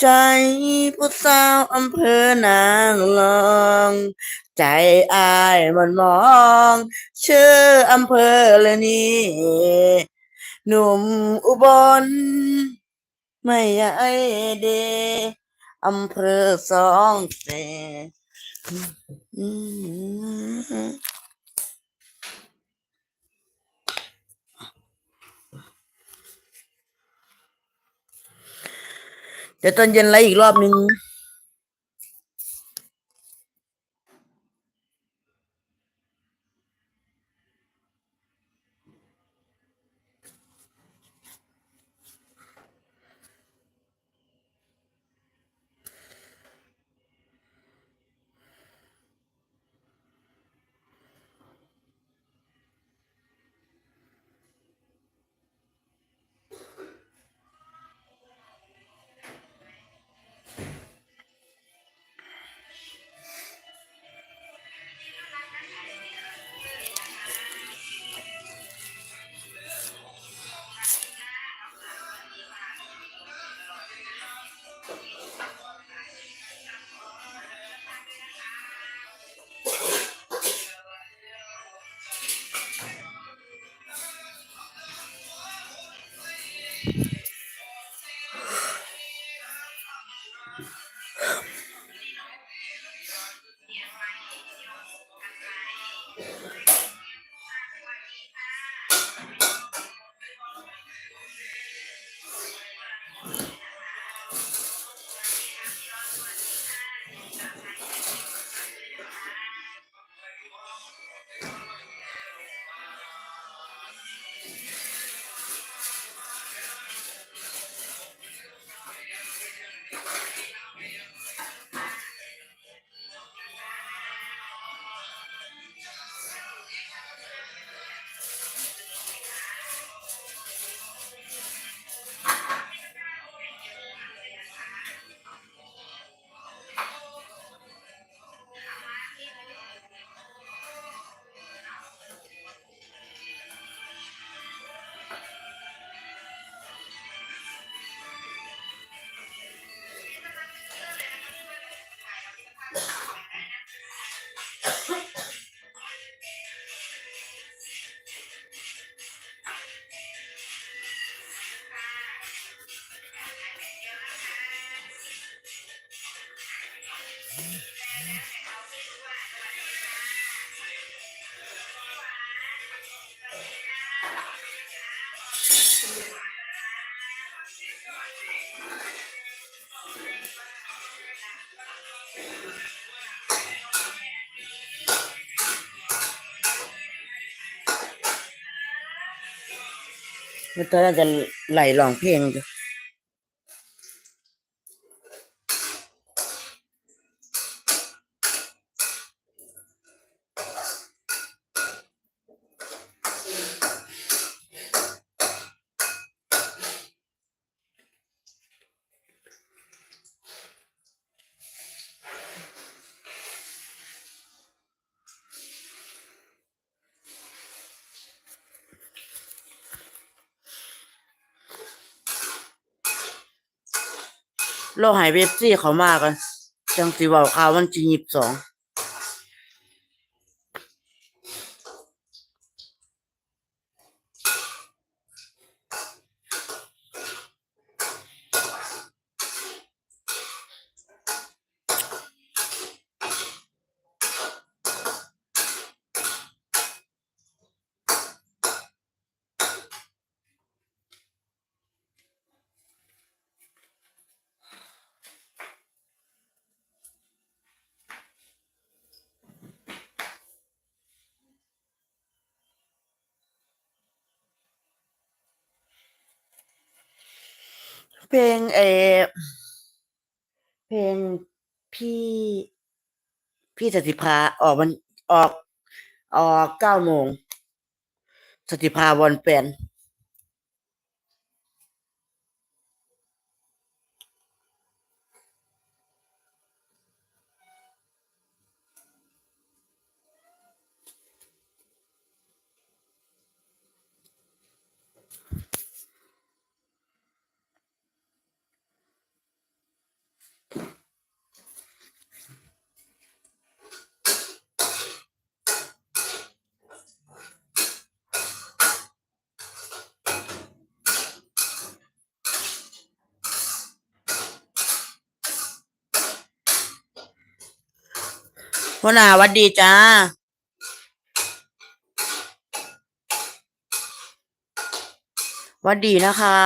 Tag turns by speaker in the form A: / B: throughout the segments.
A: ใจผู้สาวอำเภอนางรอง ใจอายมันมอง ชื่ออำเภอเลยนี่หนุ่มอุบล ไม่ใหญ่เดอำเภอสองแสนอืม เดี๋ยวตอนเย็นไลฟ์อีกรอบนึง มันตอนนั้นจะไหลร้องเพลงอยู่ เราหายเว็บซี่เขามากันจังสีว่าข่าววันที่ยี่สิบสอง เพลงเอเพลงพี่พี่สติภาออกมันออก ออกเก้าโมงสติภาวันแปน หัวหน้าวัดดีจ้าวัดดีนะคะ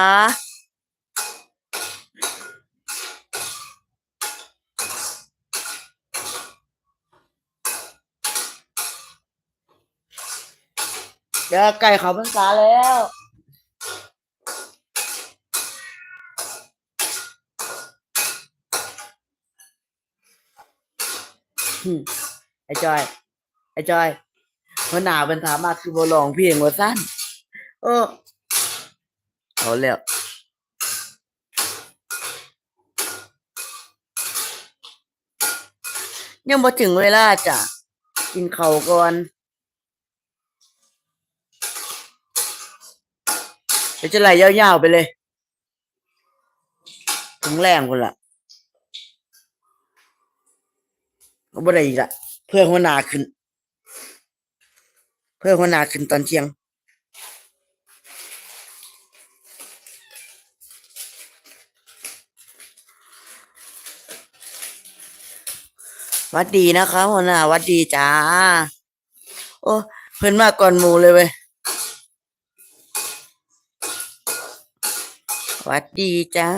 A: เดี๋ยวไก่เขาพรรษาแล้วอืมไอ้จอย ไอ้จอยหัวหน้าเป็นถามมาคือบ่ลองเพลงว่าสั้นเออเอาแล้วยังบ่ถึงเวลาจ้ะกินเข้าก่อนเดี๋ยวจะไหลยาวๆไปเลย ถึงแรงคนละก็บ่ได้อีกละ เพื่อหัวหน้าขึ้น เพื่อหัวหน้าขึ้นตอนเที่ยง วัดดีนะคะหัวหน้าวัดดีจ้า โอ้เพิ่อนมาก่อนหมูเลยเว้ยวัดดีจ้า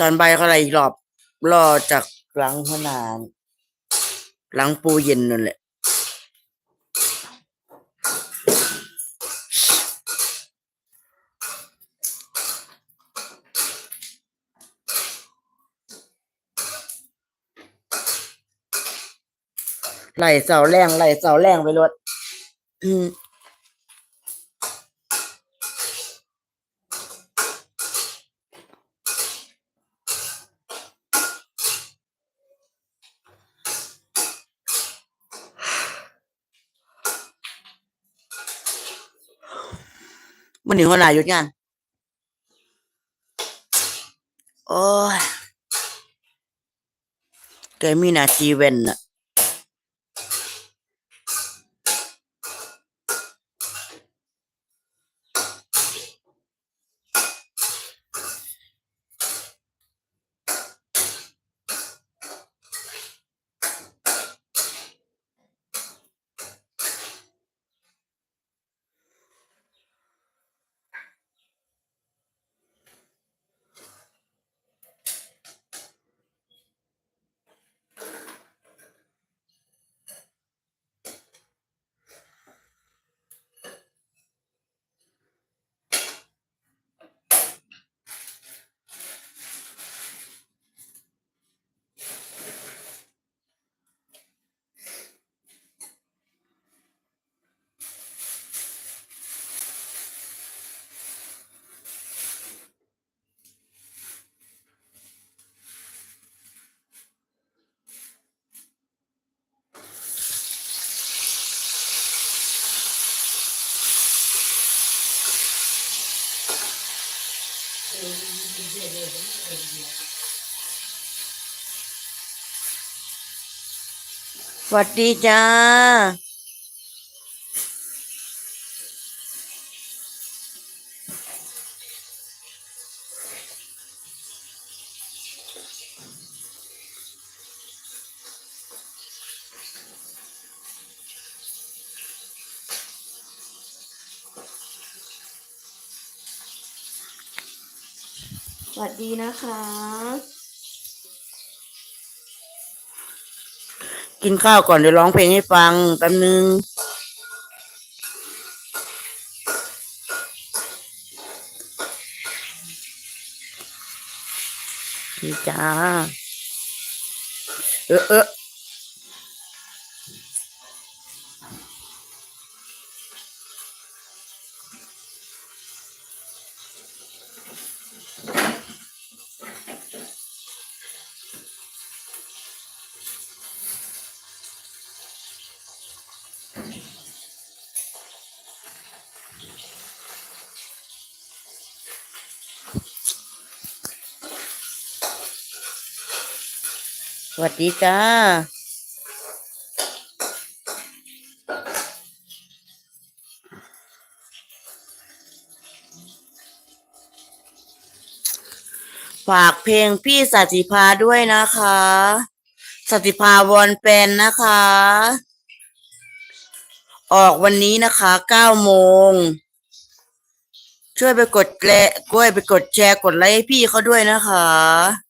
A: ตอนใบเขาอะไรอีกรอบรอจากหลังพนานหลังปูเย็นนั่นแหละไหลเสาแรงไหลเสาแรงไปรถ มันหนีหัวหน้าหยุดงาน โอ้ยแกมีหนาทีเว้นอะ สวัสดีจ้า วัสดีนะคะ กินข้าวก่อนเดี๋ยวร้องเพลงให้ฟังแป๊บนึงนี่จ้าเออเออ วัสดีจ้าฝากเพลงพี่สัติภาด้วยนะคะ สัติภาวอนแปนนะคะ ออกวันนี้นะคะเก้าโมง ช่วยไปกดแลกล้วยไปกดแชร์กดไลค์ให้พี่เขาด้วยนะคะ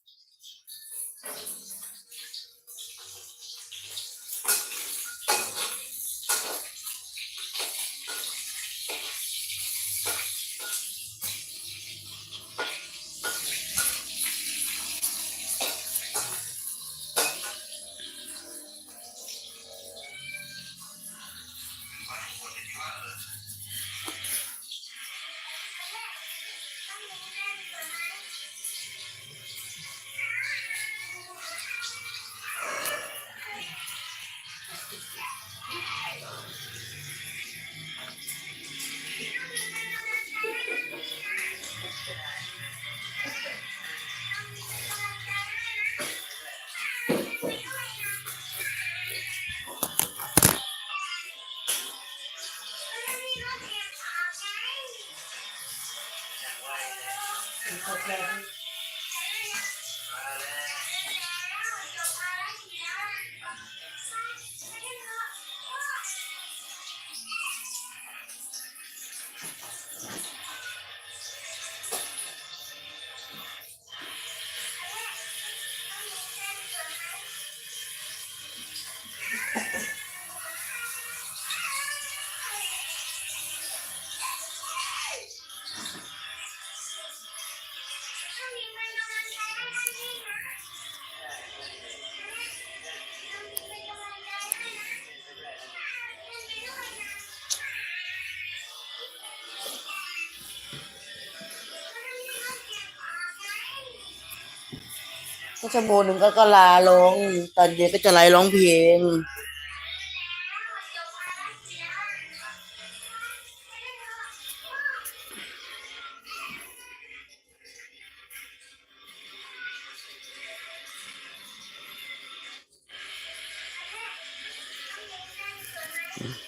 A: ก็ชั่วโมงหนึ่งก็ก็ลาลงตอนเย็นก็จะไลฟ์ร้องเพลงเ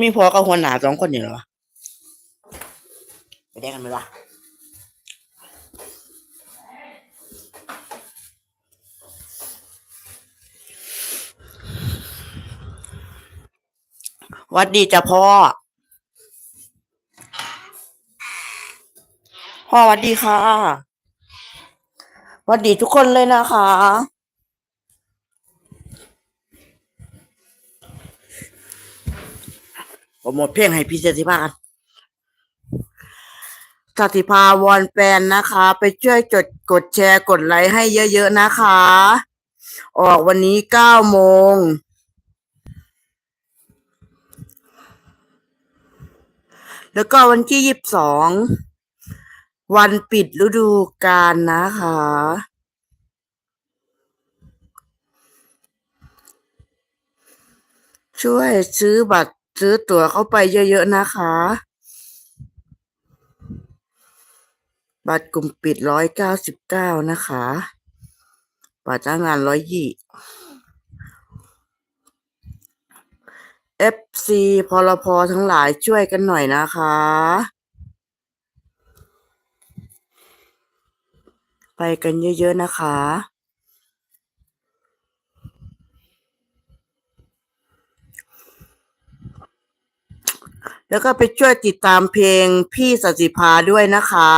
A: มมีพอกับหัวหน้าสองคนอยู่หรอวะไปได้กันไหมล่ะวัดดีจ้ะพ่อ พ่อวัดดีค่ะวัดดีทุกคนเลยนะคะ ผมหมดเพลงให้พี่เจสิภากันสติภาวอนแฟนนะคะ ไปช่วยจดกดแชร์กดไลค์ให้เยอะๆนะคะ ออกวันนี้เก้าโมงแล้วก็วันที่ยี่สิบสองวันปิดฤดูกาลนะคะ ช่วยซื้อบัตร ซื้อตั๋วเข้าไปเยอะๆนะคะ บัตรกลุ่มปิดร้อยเก้าสิบเก้านะคะบัตรจ้างงานร้อยยี่ FC พลพทั้งหลายช่วยกันหน่อยนะคะ ไปกันเยอะๆนะคะ แล้วก็ไปช่วยติดตามเพลงพี่สัสิภาด้วยนะคะ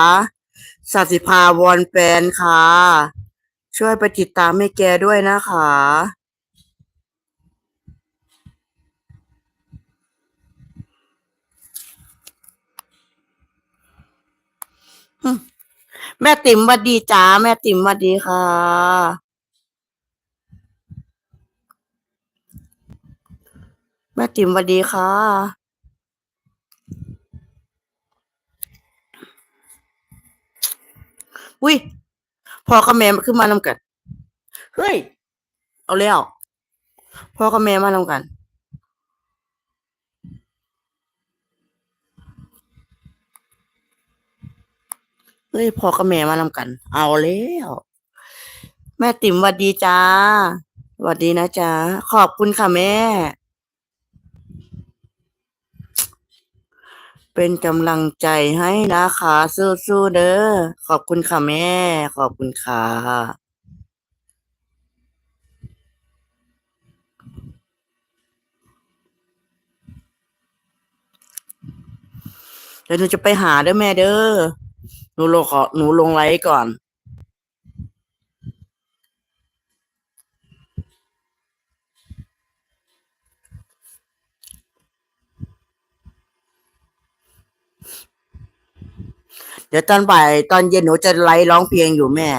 A: สัสิภาวอนแฟนค่ะ ช่วยไปติดตามให้แกด้วยนะคะแม่ติ๋มวัดดีจ้าแม่ติ๋มวัดดีค่ะ แม่ติ๋มวัดดีค่ะ อุ้ยพ่อกับแม่ขึ้นมานำกันเฮ้ย เอาแล้วพ่อกับแม่มานำกันเฮ้ยพ่อกับแม่มานำกัน เอาแล้วแม่ติ๋มหวัดดีจ้าหวัดดีนะจ้าขอบคุณค่ะแม่ เป็นกำลังใจให้นะคะสู้ๆเด้อขอบคุณค่ะแม่ ขอบคุณค่ะเดี๋ยวหนูจะไปหาเด้อแม่เด้อหนูลงขอหนูลงไลฟ์ก่อน ดี๋ยวตอนบ่ายตอนเย็นหนูจะไลฟ์ร้องเพลงอยู่แม่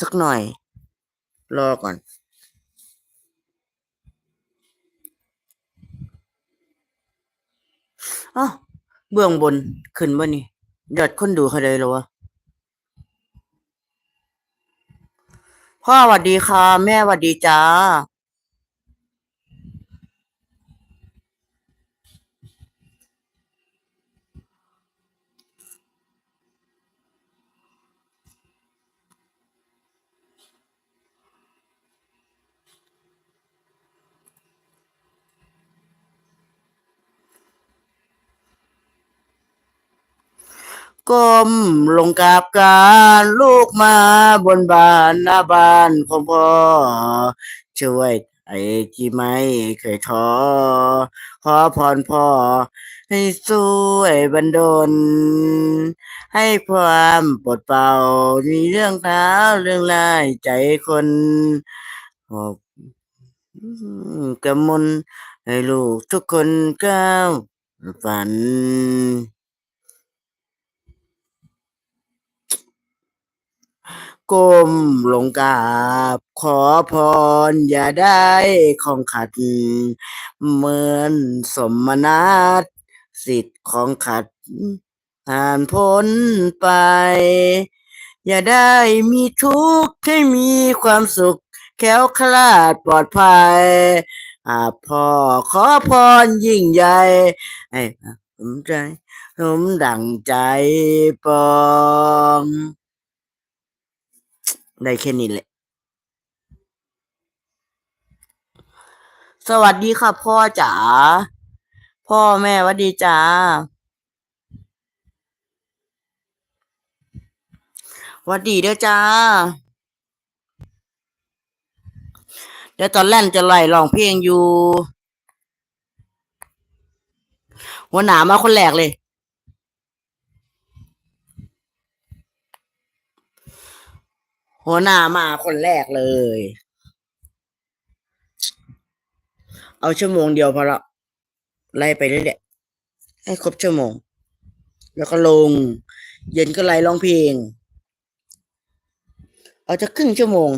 A: สักหน่อย รอก่อน อ๋อเบื้องบนขึ้นบ่นี่ยอดคนดูเขาเลยหรอวะพ่อสวัสดีค่ะ แม่สวัสดีจ้า ก้มลงกราบการลูกมาบนบานหน้าบ้านของพ่อช่วยไอ้ที่ไม่เคยท้อขอพรพ่อ ให้สวยบันดล ให้ความปลดเปล่ามีเรื่องเท้าเรื่องลายใจคนอบกำมลให้ลูกทุกคนก้าวฝัน ก้มลงกราบ ขอพรอย่าได้ของขัด เหมือนสมนัตสิทธิ์ของขัดผ่านพ้นไป อย่าได้มีทุกข์ให้มีความสุข แค้วคลาดปลอดภัยอาพ่อขอพรยิ่งใหญ่ให้สมใจสมดังใจปอง ได้แค่นี้แหละ สวัสดีค่ะพ่อจ๋า พ่อแม่วัสดีจ้า วัสดีเด้อจ้า เดี๋ยวตอนแรกจะไล่ร้องเพลงอยู่ หัวหนามาคนแรกเลย หัวหน้ามาคนแรกเลย เอาชั่วโมงเดียวพอละไล่ไปเรื่อยๆให้ครบชั่วโมง แล้วก็ลง เย็นก็ไล่ร้องเพลง เอาจะครึ่งชั่วโมง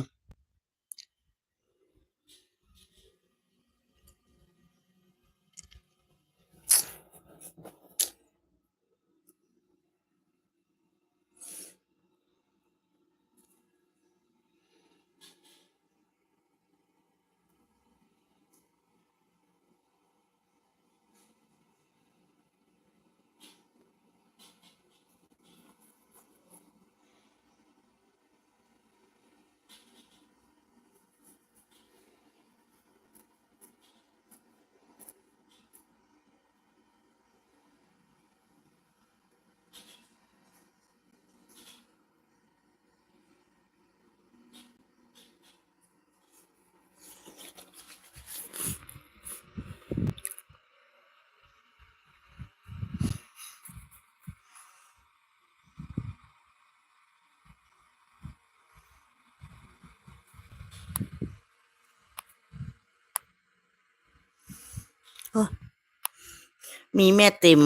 A: มีแม่ติม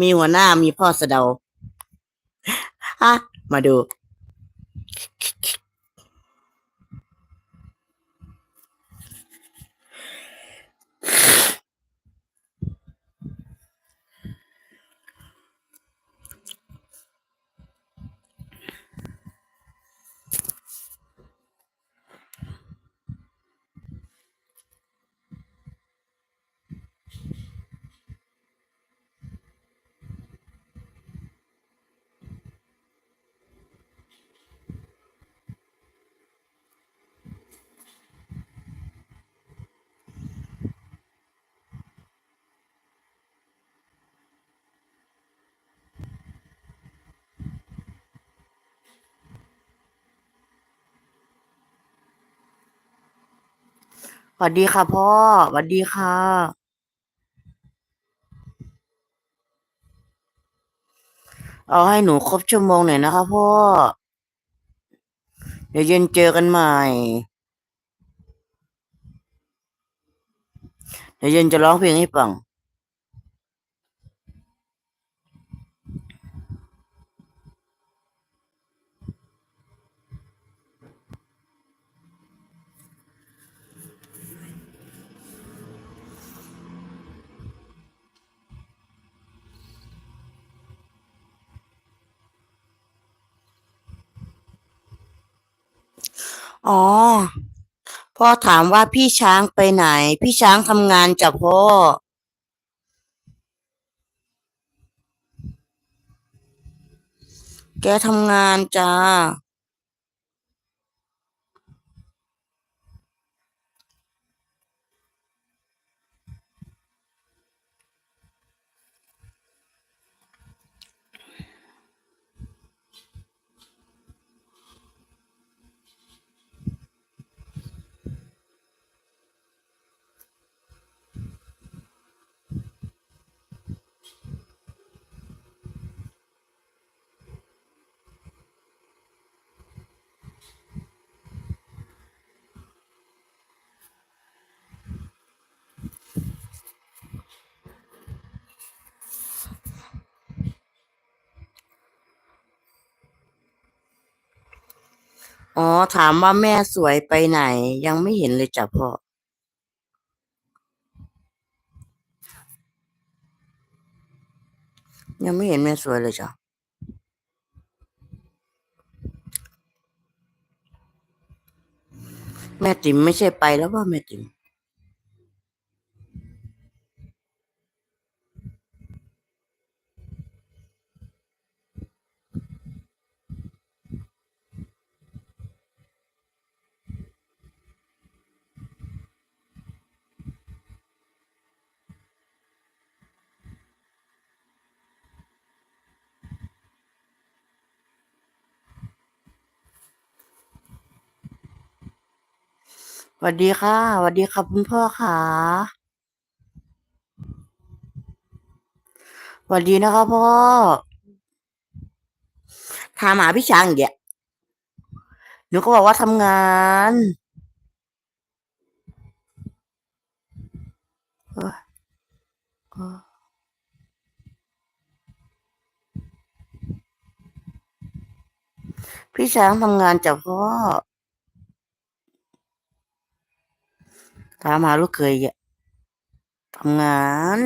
A: มีหัวหน้ามีพ่อสะเดาฮะมาดู สวัสดีค่ะพ่อสวัสดีค่ะ เอาให้หนูครบชั่วโมงหน่อยนะคะพ่อ เดี๋ยวเย็นเจอกันใหม่ เดี๋ยวเย็นจะร้องเพลงให้ฟัง อ๋อ พ่อถามว่าพี่ช้างไปไหน พี่ช้างทำงานจ้ะพ่อ แกทำงานจ้า อ๋อ ถามว่าแม่สวยไปไหน ยังไม่เห็นเลยจ้ะพ่อ ยังไม่เห็นแม่สวยเลยจ้ะแม่ติ๋มไม่ใช่ไปแล้วว่าแม่ติ๋ม สวัสดีค่ะสวัสดีครับคุณพ่อค่ะสวัสดีนะคะพ่อถามหาพี่ช้างอีกแล้วหนูก็บอกว่าทำงานพี่ช้างทำงานจ้ะพ่อ ตามหาลูกเคยอะทำงาน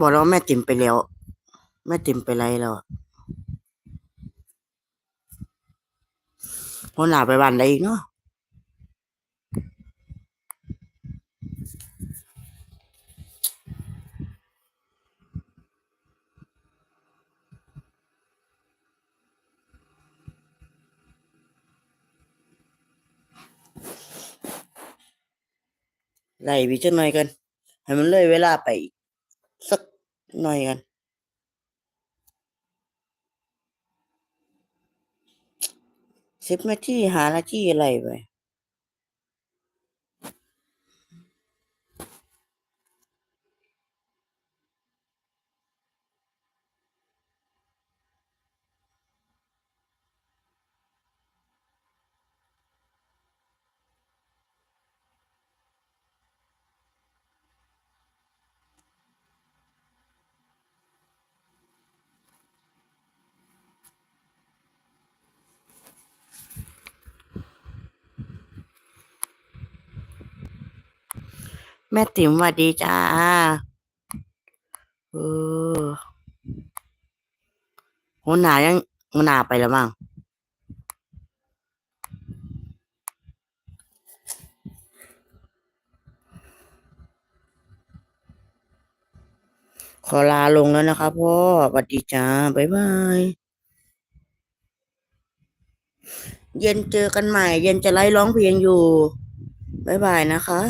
A: บอกแล้วแม่ติมไปแล้ว แม่ติมไปไรแล้วอะหัวหนาไปบ้านใดอีกเนาะไล่วิจักหน่อยกัน ให้มันเลยเวลาไปสัก หน่อยกันสิบนาทีหานาทีอะไรไป แม่ติ๋มสวัสดีจ้าเออหัวหนายังหัวหนาไปแล้วมั้งขอลาลงแล้วนะครับพ่อสวัสดีจ้า บ๊ายบาย เย็นเจอกันใหม่ เย็นจะไล่ร้องเพลงอยู่ บ๊ายบายนะคะ